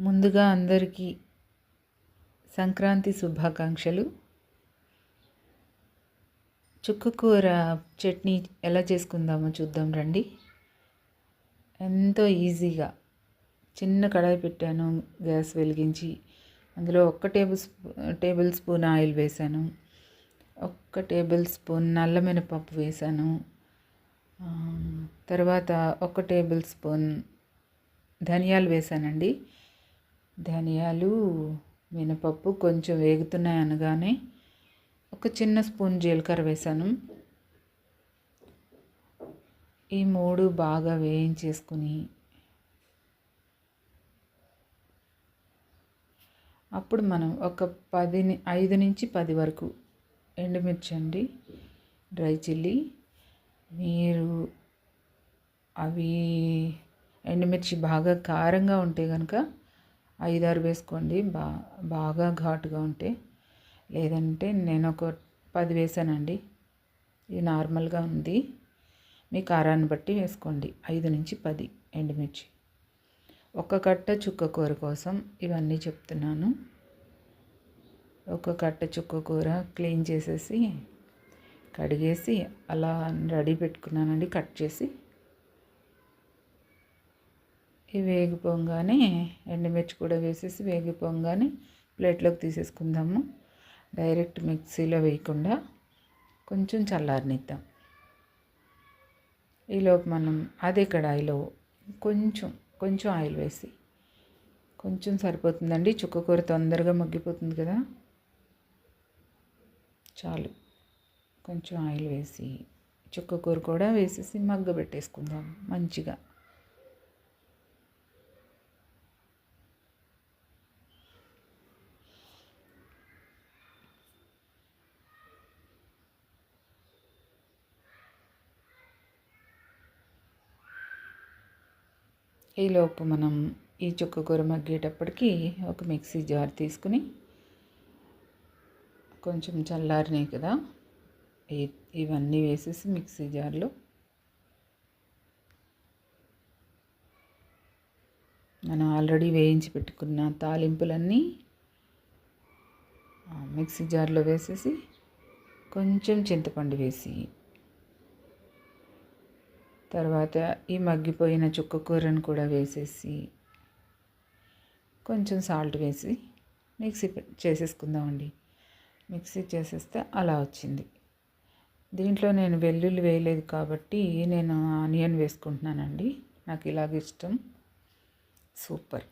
ముందుగా అందరికీ సంక్రాంతి శుభాకాంక్షలు. చుక్కకూర చట్నీ ఎలా చేసుకుందామో చూద్దాం రండి. ఎంతో ఈజీగా చిన్న కడాయి పెట్టాను గ్యాస్ వెలిగించి. అందులో ఒక్క tablespoon tablespoon oil వేసాను. ఒక్క టేబుల్ స్పూన్ నల్ల మినపప్పు వేసాను. తర్వాత ఒక టేబుల్ స్పూన్ ధనియాలు వేసానండి. ధనియాలు మినపప్పు కొంచెం వేగుతున్నాయి అనగానే ఒక చిన్న స్పూన్ జీలకర్ర వేసాను. ఈ మూడు బాగా వేయించేసుకుని అప్పుడు మనం ఒక పది ఐదు నుంచి పది వరకు ఎండుమిర్చి అండి డ్రై చిల్లీ మీరు అవి ఎండుమిర్చి బాగా కారంగా ఉంటే కనుక ఐదారు వేసుకోండి. బా బాగా ఘాటుగా ఉంటే. లేదంటే నేను ఒక పది వేసానండి. ఇది నార్మల్గా ఉంది. మీ కారాన్ని బట్టి వేసుకోండి. ఐదు నుంచి పది ఎండుమిర్చి. ఒక కట్ట చుక్క కూర కోసం ఇవన్నీ చెప్తున్నాను. ఒక కట్ట చుక్క కూర క్లీన్ చేసేసి కడిగేసి అలా రెడీ పెట్టుకున్నానండి. కట్ చేసి ఇవి వేగిపోగానే ఎండుమిర్చి కూడా వేసేసి వేగిపోగానే ప్లేట్లోకి తీసేసుకుందాము. డైరెక్ట్ మిక్సీలో వేయకుండా కొంచెం చల్లారనిద్దాం. ఈలోపు మనం అదే కడాయిలో కొంచెం కొంచెం ఆయిల్ వేసి కొంచెం సరిపోతుందండి. చుక్కకూర తొందరగా మగ్గిపోతుంది కదా. చాలు. కొంచెం ఆయిల్ వేసి చుక్కకూర కూడా వేసేసి మగ్గ పెట్టేసుకుందాం మంచిగా. ఈలోపు మనం ఈ చుక్క కూర మగ్గేటప్పటికి ఒక మిక్సీ జార్ తీసుకుని కొంచెం చల్లారినాయి కదా ఇవన్నీ వేసేసి మిక్సీ జార్లో మనం ఆల్రెడీ వేయించి పెట్టుకున్న తాలింపులన్నీ మిక్సీ జార్లో వేసేసి కొంచెం చింతపండు వేసి తర్వాత ఈ మగ్గిపోయిన చుక్క కూరను కూడా వేసేసి కొంచెం సాల్ట్ వేసి మిక్సీ చేసేసుకుందామండి. మిక్సీ చేసేస్తే అలా వచ్చింది. దీంట్లో నేను వెల్లుల్లి వేయలేదు కాబట్టి నేను ఆనియన్ వేసుకుంటున్నానండి. నాకు ఇలాగ ఇష్టం. సూపర్.